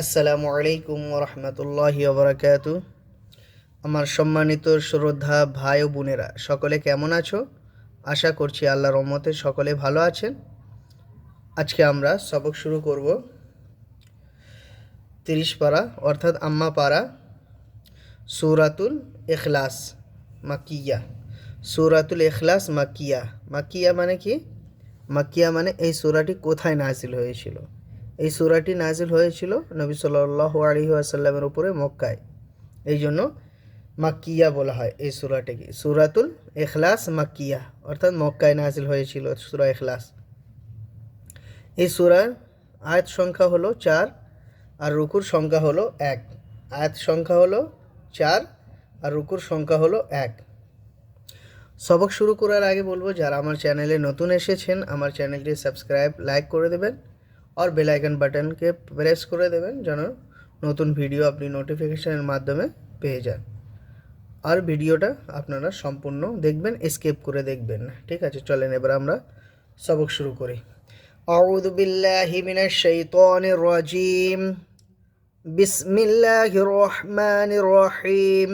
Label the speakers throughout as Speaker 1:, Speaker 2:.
Speaker 1: আসসালামু আলাইকুম রহমতুল্লাহ বরকাত আমার সম্মানিত শ্রদ্ধা ভাই ও বোনেরা, সকলে কেমন আছো? আশা করছি আল্লাহর রহমতে সকলে ভালো আছেন। আজকে আমরা সবক শুরু করব। তিরিশ পাড়া অর্থাৎ আম্মা পারা, সুরাতুল এখলাস মাকিয়া। সুরাতুল এখলাস মাকিয়া। মাকিয়া মানে কি? মাকিয়া মানে এই সুরাটি কোথায় নাজিল হয়েছিল? এই সুরাটি নাজিল হয়েছিল নবী সাল্লাহ আলহি আসাল্লামের উপরে মক্কায়। এই জন্য মাক্কিয়া বলা হয় এই সুরাটিকে। সুরাতুল এখলাস মাক্কিয়া, অর্থাৎ মক্কায় নাজিল হয়েছিল সুরা এখলাস এই সুরার আয়াত সংখ্যা হলো চার আর রুকুর সংখ্যা হলো এক। আয়াত সংখ্যা হলো চার আর রুকুর সংখ্যা হলো এক। সবক শুরু করার আগে বলব, যারা আমার চ্যানেলে নতুন এসেছেন, আমার চ্যানেলটি সাবস্ক্রাইব, লাইক করে দেবেন। আর বেল আইকন বাটনকে প্রেস করে দেবেন যেন নতুন ভিডিও আপনি নোটিফিকেশনের মাধ্যমে পেয়ে যান আর ভিডিওটা আপনারা সম্পূর্ণ দেখবেন স্কিপ করে দেখবেন না ঠিক আছে চলেন এবার আমরা সবক শুরু করি أعوذ بالله من الشيطان الرجيم بسم الله الرحمن الرحيم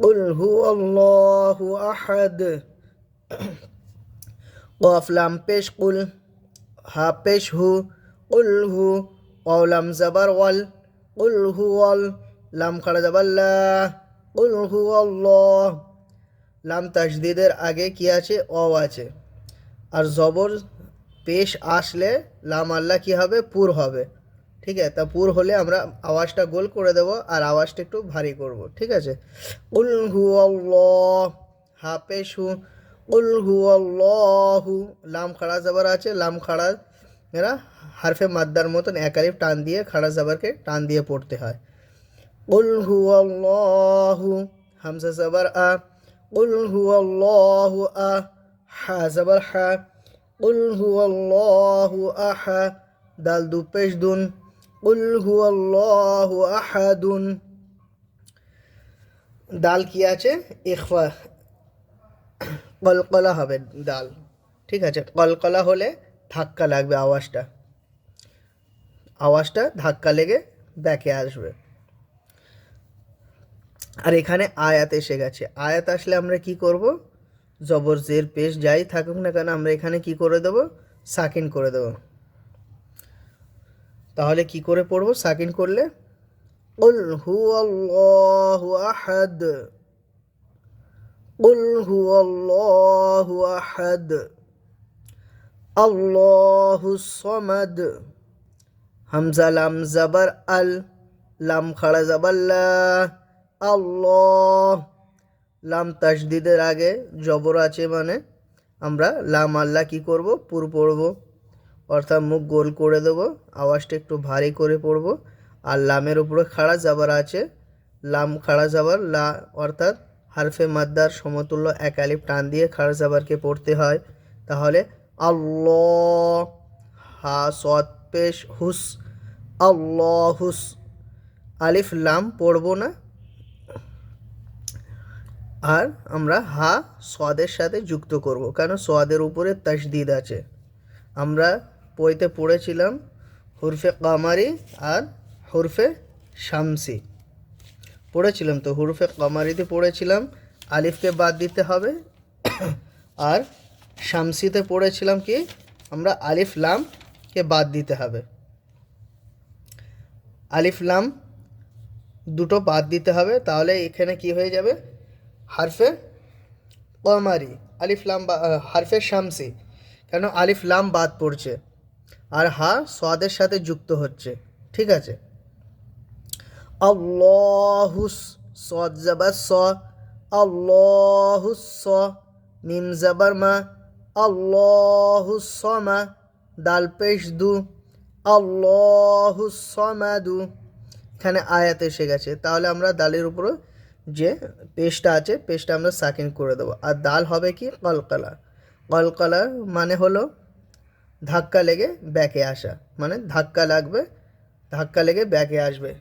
Speaker 1: قل هو الله أحد قاف لام পেশ قل হা পেশ হু, উল হু অলাম জাবার ওয়াল, উল হু অল লাম খাড়া জাবাল্লা উল হু অল্লাহ লাম তাসদিদের আগে কি আছে? অ আছে। আর জবর পেশ আসলে লাম আল্লাহ কী হবে? পুর হবে। ঠিক আছে? তা পুর হলে আমরা আওয়াজটা গোল করে দেব আর আওয়াজটা একটু ভারী করব। ঠিক আছে? উল হু অল্লাহ হা পেশ হু উল হু আল্লাহু লাম খাড়া জাবার আছে, লাম খাড়া এরা হারফে মাদ্দার মতন একালিফ টান দিয়ে খাড়া জাবারকে টান দিয়ে পড়তে হয়। উল হু আল্লাহু হামসা জাবার আ উল হু আল্লাহু আ, হা জাবার হা উল হু আল্লাহু আহা, দাল দু পেশ দুন উল হু আল্লাহু আহাদুন। দাল কি আছে? ইখফা কলকলা হবে ডাল, ঠিক আছে? কলকলা হলে ধাক্কা লাগবে আওয়াজটা। আওয়াজটা ধাক্কা লেগে ব্যাকে আসবে। আর এখানে আয়াত এসে গেছে। আয়াত আসলে আমরা কি করব? জবর জের পেশ যাই থাকুক না কেন, আমরা এখানে কি করে দেব? সাকিন করে দেব। তাহলে কি করে পড়ব? সাকিন করলে হু আল্লাহু আহাদ। قل هو الله أحد الله الصمد হামজা লাম জাবার আল লাম খাড়া জাবাল্লা আল্লাহ লাম তাসদিদের আগে জবর আছে মানে আমরা লাম আল্লাহ কি করব পুর পড়ব অর্থাৎ মুখ গোল করে দেব আওয়াজটা একটু ভারী করে পড়ব আর লামের উপরে খাড়া জাবার আছে লাম খাড়া জাবার লা অর্থাৎ হারফে মাদ্দার সমতুল্য এক আলিফ টান দিয়ে খাড়া জাবারকে পড়তে হয়। তাহলে আল্লাহ হা সৎ পেশ হুস আল্লাহ হুস আলিফ লাম পড়ব না। আর আমরা হা সোয়াদের সাথে যুক্ত করব কারণ সোয়াদের উপরে তাসদিদ আছে। আমরা বইতে পড়েছিলাম হুরফে কামারি আর হুরফে শামসি। পড়েছিলাম তো, হুরুফে কামারিতে পড়েছিলাম, আলিফকে বাদ দিতে হবে। আর শামসিতে পড়েছিলাম কি, আমরা আলিফ লামকে বাদ দিতে হবে। আলিফ লাম দুটো বাদ দিতে হবে, তাহলে এখানে কি হয়ে যাবে? হারফে কমারি, আলিফ লাম হারফে শামসি, কেন আলিফ লাম বাদ পড়ছে। আর হা সোয়াদের সাথে যুক্ত হচ্ছে, ঠিক আছে? আল্লাহুস সদ জাবার স আল্লাহুস স, মিম জাবার মা আল্লাহুস মা দাল পেশ দু আল্লাহুস দু এখানে আয়াত এসে গেছে। তাহলে আমরা দালের উপরে যে পেস্টটা আছে পেস্টটা আমরা সাকিন করে দেবো। আর দাল হবে কি? কলকলা। কলকলা মানে হলো ধাক্কা লেগে ব্যাকে আসা। মানে ধাক্কা লাগবে, ধাক্কা লেগে ব্যাকে আসবে।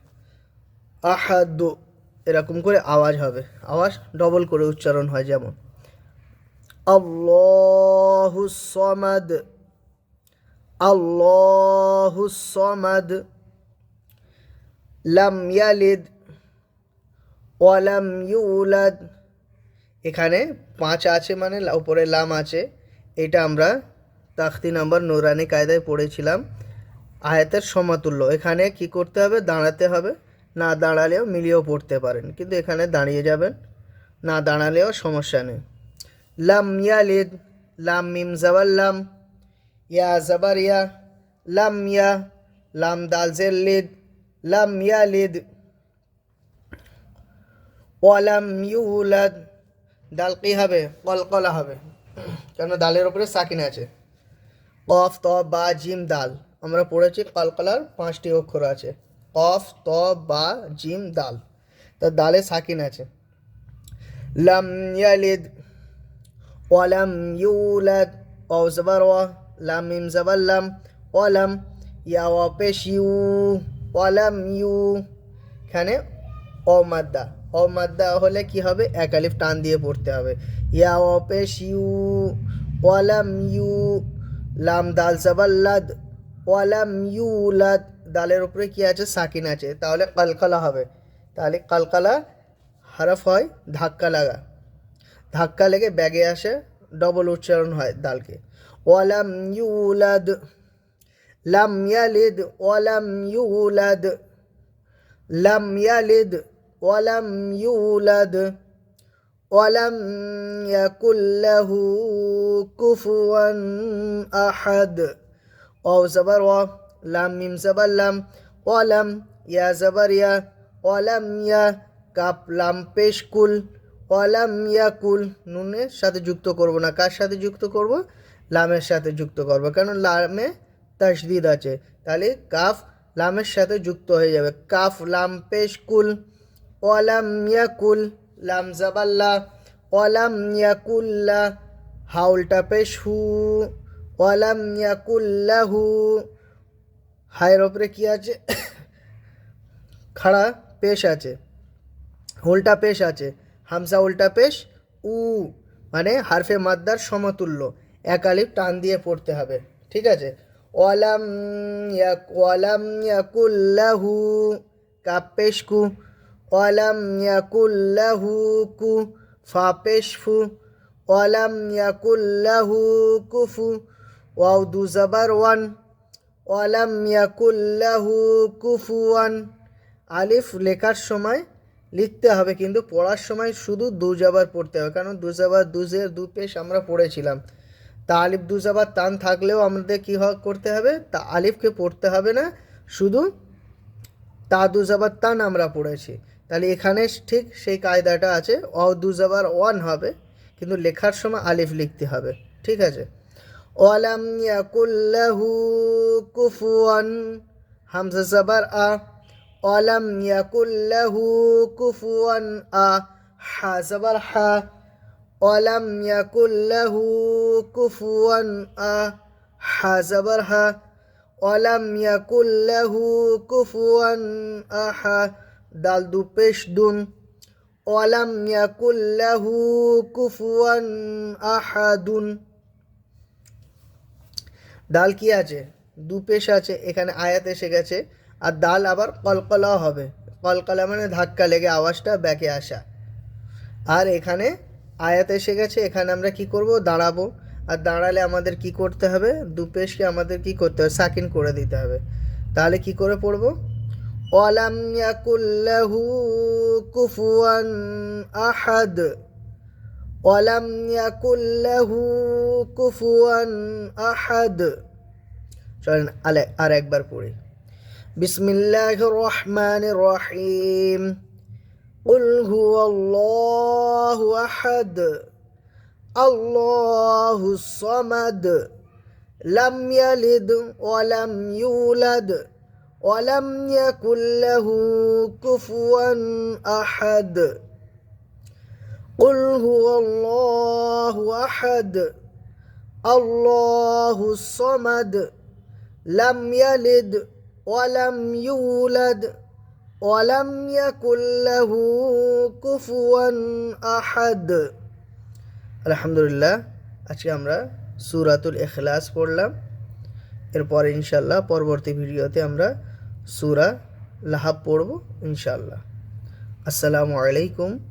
Speaker 1: আহাদু, এরকম করে আওয়াজ হবে। আওয়াজ ডবল করে উচ্চারণ হয় যেমন আল্লাহুস সমাদ আল্লাহুস সমাদ, লাম ইয়ালিদ ওয়ালাম ইউলাদ। এখানে পাঁচ আছে মানে উপরে লাম আছে। এটা আমরা তাখতি নাম্বার নুরানি কায়দায় পড়েছিলাম। আয়াতের সমতুল্য। এখানে কি করতে হবে? দাঁড়াতে হবে। না দাঁড়ালেও মিলিয়েও পড়তে পারেন, কিন্তু এখানে দাঁড়িয়ে যাবেন, না দাঁড়ালেও সমস্যা নেই। লাম ইয়ালিদ, লাম মিম জাবাল লাম, ইয়া জাবার ইয়া লাম ইয়া, লাম দাল জের লিদ লাম ইয়ালিদ, ওয়ালাম ইউলাদ ডাল কি হবে? কলকলা হবে, কেন দালের উপরে সাকিন আছে? কফ ত বা, জিম, দাল, আমরা পড়েছি কলকলার পাঁচটি অক্ষর আছে। কফ ত বা জিম দাল তো দালে সাকিন আছে লাম ইয়ালিদ ওয়ালাম ইউলাদ ওয়াও জবর ওয়া লাম মিম জবর লাম ওয়ালাম ইয়া ওয়া পেশ ইউ ওয়ালাম ইউ এখানে অমাদ্দা অমাদ্দা হলে কি হবে এক আলিফ টান দিয়ে পড়তে হবে ইয়া ও পেশ ইউ ওয়ালাম ইউ লাম দাল জাবাল্লাদ ওয়ালাম ইউলাদ দালের উপরে কি আছে? সাকিন আছে। তাহলে কালকালা হবে। তাহলে কালকালা হরফ হয় ধাক্কা লাগা। ধাক্কা লেগে ব্যাগে আসে ডবল উচ্চারণ হয় দালকে ওয়ালাম ইউলাদ, লাম ইয়ালিদ, ওয়ালাম ইউলাদ, লাম ইয়ালিদ, ওয়ালাম ইউলাদ, ওয়ালাম ইয়াকুল লাহু কুফুয়ান আহাদ। ওয়াও জবর ওয়া লাম মিম জবর লাম ওয়ালাম ইয়া জবর ইয়া ওয়ালাম ইয়া কাপ লাম পেশ কুল ওয়ালাম ইয়াকুল নুনের সাথে যুক্ত করব না। কার সাথে যুক্ত করব? লামের সাথে যুক্ত করব। কারণ লামে তাসদিদ আছে। তাহলে কাফ লামের সাথে যুক্ত হয়ে যাবে। কাফ লাম পেশ কুল ওয়ালাম ইয়াকুল লাম জাবাল্লা ওয়ালাম ইয়াকুল্লা হাউলটা পেশ হু, ওয়ালাম ইয়াকুল্লাহু হায়ের ওপরে কি আছে? খাড়া পেশ আছে। উল্টা পেশ আছে। হামসা উল্টা পেশ, উ মানে হারফে মাদ্দার সমতুল্য। এক টান দিয়ে পড়তে হবে। ঠিক আছে? ওয়ালাম ইয়াক, ওয়ালাম ইয়াকুল্লাহু কাপ পেশ কু ওয়ালাম ইয়াকুল্লাহু কু ফা পেশ ফু ওয়ালাম ইয়াকুল্লাহু কুফু ওয়াও দু জাবার ওয়ান। ওয়ালাম ইয়াকুল্লাহু কুফুয়ান। আলিফ লেখার সময় লিখতে হবে, কিন্তু পড়ার সময় শুধু দুজাবার পড়তে হবে, কারণ দুজাবার দুজের দু পেশ আমরা পড়েছিলাম। তা আলিফ দুজাবার তান থাকলেও আমাদের কী করতে হবে? তা আলিফকে পড়তে হবে না, শুধু তা দুজাবার তান আমরা পড়েছি। তাহলে এখানে ঠিক সেই কায়দাটা আছে, অ দুজাবার ওয়ান হবে, কিন্তু লেখার সময় আলিফ লিখতে হবে, ঠিক আছে? ওয়ালাম ইয়াকুল্লাহু কুফুয়ান হামজা জাবার আ ওয়ালাম ইয়াকুল্লাহু কুফুয়ান আ হা জাবার হা ওয়ালাম ইয়াকুল্লাহু কুফুয়ান আ হা জাবার হা ওয়ালাম ইয়াকুল্লাহু কুফুয়ান আহা দাল দু পেশ দুন ওয়ালাম ইয়াকুল্লাহু কুফুয়ান আহাদুন দাল কি আছে? দু পেশ আছে, এখানে আয়াত এসে গেছে। আর দাল আবার কলকলা হবে। কলকলা মানে ধাক্কা লেগে আওয়াজটা ব্যাকে আসা। আর এখানে আয়াত এসে গেছে, এখানে আমরা কি করব? দাঁড়াবো। আর দাঁড়ালে আমাদের কি করতে হবে? দু পেশকে আমাদের কি করতে হবে? সাকিন করে দিতে হবে। তাহলে কি করে পড়ব? ওয়ালাম ইয়াকুল্লাহু কুফুয়ান আহাদ। ওয়ালাম ইয়াকুল্লাহু কুফুয়ান আহাদ চলেন আলে আর একবার পড়ি বিসমিল্লাহির রহমানির রহিম قل هو الله احد الله الصمد لم يلد ولم يولد ولم يكن له كفوا احد قل هو الله احد الله الصمد لم يلد ولم يولد ولم يكن له كفوا أحد আলহামদুলিল্লাহ আজকে আমরা সুরাতুল এখলাস পড়লাম এরপর ইনশাল্লাহ পরবর্তী ভিডিওতে আমরা সুরা লাহাব পড়ব ইনশাল্লাহ আসসালামু আলাইকুম ও